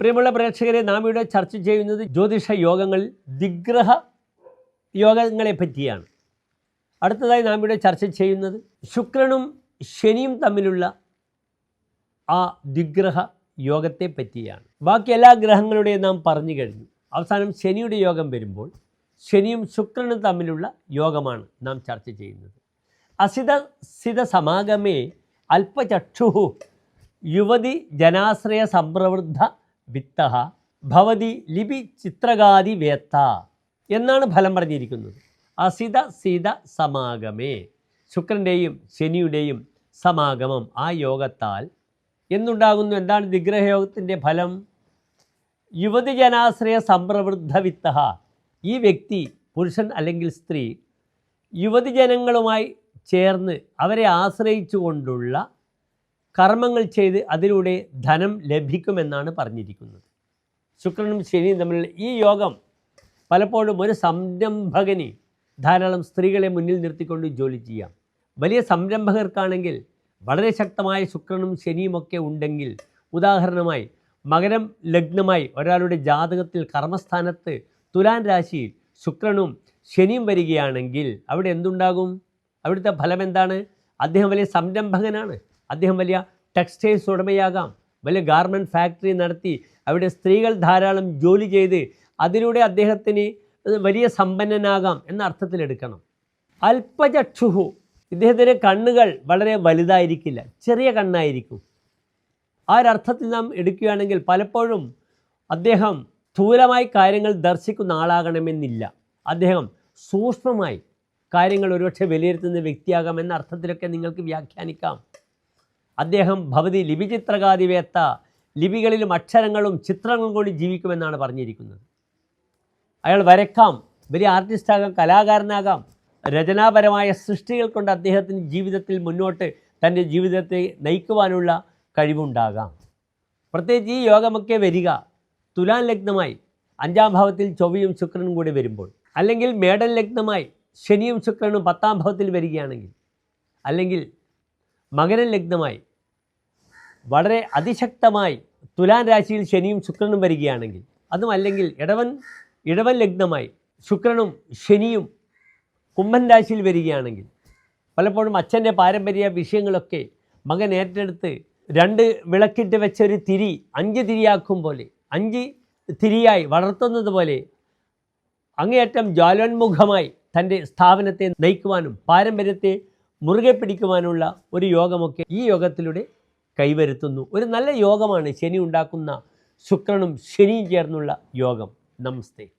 പ്രിയമുള്ള പ്രേക്ഷകരെ നാം ഇവിടെ ചർച്ച ചെയ്യുന്നത് ജ്യോതിഷ യോഗങ്ങൾ ദിഗ്രഹ യോഗങ്ങളെ പറ്റിയാണ്. അടുത്തതായി നാം ഇവിടെ ചർച്ച ചെയ്യുന്നത് ശുക്രനും ശനിയും തമ്മിലുള്ള ആ ദിഗ്രഹ യോഗത്തെ പറ്റിയാണ്. ബാക്കി എല്ലാ ഗ്രഹങ്ങളുടെയും നാം പറഞ്ഞു കഴിഞ്ഞു. അവസാനം ശനിയുടെ യോഗം വരുമ്പോൾ ശനിയും ശുക്രനും തമ്മിലുള്ള യോഗമാണ് നാം ചർച്ച ചെയ്യുന്നത്. അസിത സിത സമാഗമേ അല്പചക്ഷു യുവതി ജനാശ്രയ സംപ്രവൃദ്ധ വിത്ത ഭവതി ലിപി ചിത്രകാതി വേത്ത എന്നാണ് ഫലം പറഞ്ഞിരിക്കുന്നത്. അസിത സിത സമാഗമേ. ശുക്രന്റെയും ശനിയുടെയും സമാഗമം ആ യോഗത്താൽ എന്നുണ്ടാകുന്നു. എന്താണ് ദിഗ്രഹയോഗത്തിന്റെ ഫലം? യുവതിജനാശ്രയ സംപ്രവൃദ്ധ വിത്ത ഈ വ്യക്തി പുരുഷൻ അല്ലെങ്കിൽ സ്ത്രീ യുവതിജനങ്ങളുമായി ചേർന്ന് അവരെ ആശ്രയിച്ചുകൊണ്ടുള്ള കർമ്മങ്ങൾ ചെയ്ത് അതിലൂടെ ധനം ലഭിക്കുമെന്നാണ് പറഞ്ഞിരിക്കുന്നത്. ശുക്രനും ശനിയും തമ്മിൽ ഈ യോഗം പലപ്പോഴും ഒരു സംരംഭകന് ധാരാളം സ്ത്രീകളെ മുന്നിൽ നിർത്തിക്കൊണ്ട് ജോലി ചെയ്യാം. വലിയ സംരംഭകർക്കാണെങ്കിൽ വളരെ ശക്തമായ ശുക്രനും ശനിയുമൊക്കെ ഉണ്ടെങ്കിൽ ഉദാഹരണമായി മകരം ലഗ്നമായി ഒരാളുടെ ജാതകത്തിൽ കർമ്മസ്ഥാനത്ത് തുലാൻ രാശിയിൽ ശുക്രനും ശനിയും വരികയാണെങ്കിൽ അവിടെ എന്തുണ്ടാകും? അവിടുത്തെ ഫലം എന്താണ് അദ്ദേഹം വലിയ സംരംഭകനാണ്. അദ്ദേഹം വലിയ ടെക്സ്റ്റൈൽസ് ഉടമയാകാം. വലിയ ഗാർമെന്റ് ഫാക്ടറി നടത്തി. അവിടെ സ്ത്രീകൾ ധാരാളം ജോലി ചെയ്ത് അതിലൂടെ അദ്ദേഹത്തിന് വലിയ സമ്പന്നനാകാം എന്ന അർത്ഥത്തിലെടുക്കണം അല്പചക്ഷുഹു ഇദ്ദേഹത്തിന്റെ കണ്ണുകൾ വളരെ വലുതായിരിക്കില്ല. ചെറിയ കണ്ണായിരിക്കും. ആ ഒരർത്ഥത്തിൽ നാം എടുക്കുകയാണെങ്കിൽ പലപ്പോഴും അദ്ദേഹം സ്ഥൂലമായി കാര്യങ്ങൾ ദർശിക്കുന്ന ആളാകണമെന്നില്ല. അദ്ദേഹം സൂക്ഷ്മമായി കാര്യങ്ങൾ ഒരുപക്ഷെ വിലയിരുത്തുന്ന വ്യക്തിയാകാം എന്ന അർത്ഥത്തിലൊക്കെ നിങ്ങൾക്ക് വ്യാഖ്യാനിക്കാം. അദ്ദേഹം ഭവതി ലിപിചിത്രകാതിവേത്ത ലിപികളിലും അക്ഷരങ്ങളും ചിത്രങ്ങളും കൊണ്ട് ജീവിക്കുമെന്നാണ് പറഞ്ഞിരിക്കുന്നത്. അയാൾ വരക്കാം. വലിയ ആർട്ടിസ്റ്റാകാം കലാകാരനാകാം. രചനാപരമായ സൃഷ്ടികൾ കൊണ്ട് അദ്ദേഹത്തിന് ജീവിതത്തിൽ മുന്നോട്ട് തന്റെ ജീവിതത്തെ നയിക്കുവാനുള്ള കഴിവുണ്ടാകാം. പ്രത്യേകിച്ച് ഈ യോഗമൊക്കെ വരിക തുലാൻ ലഗ്നമായി അഞ്ചാം ഭാവത്തിൽ ചൊവ്വയും ശുക്രനും കൂടി വരുമ്പോൾ അല്ലെങ്കിൽ മേടൻ ലഗ്നമായി ശനിയും ശുക്രനും പത്താം ഭാവത്തിൽ വരികയാണെങ്കിൽ അല്ലെങ്കിൽ മകരൻ ലഗ്നമായി വളരെ അതിശക്തമായി തുലാൻ രാശിയിൽ ശനിയും ശുക്രനും വരികയാണെങ്കിൽ അതും അല്ലെങ്കിൽ ഇടവൻ ഇടവൻ ലഗ്നമായി ശുക്രനും ശനിയും കുംഭൻ രാശിയിൽ വരികയാണെങ്കിൽ പലപ്പോഴും അച്ഛന്റെ പാരമ്പര്യ വിഷയങ്ങളൊക്കെ മകൻ ഏറ്റെടുത്ത് രണ്ട് വിളക്കിട്ട് വെച്ചൊരു തിരി അഞ്ച് തിരിയാക്കും പോലെ അഞ്ച് തിരിയായി വളർത്തുന്നത് പോലെ അങ്ങേയറ്റം ജ്വാലോന്മുഖമായി തന്റെ സ്ഥാപനത്തെ നയിക്കുവാനും പാരമ്പര്യത്തെ മുറുകെ പിടിക്കുവാനുള്ള ഒരു യോഗമൊക്കെ ഈ യോഗത്തിലൂടെ കൈവരുത്തുന്നു. ഒരു നല്ല യോഗമാണ് ശനി ഉണ്ടാക്കുന്ന ശുക്രനും ശനിയും ചേർന്നുള്ള യോഗം. നമസ്തേ.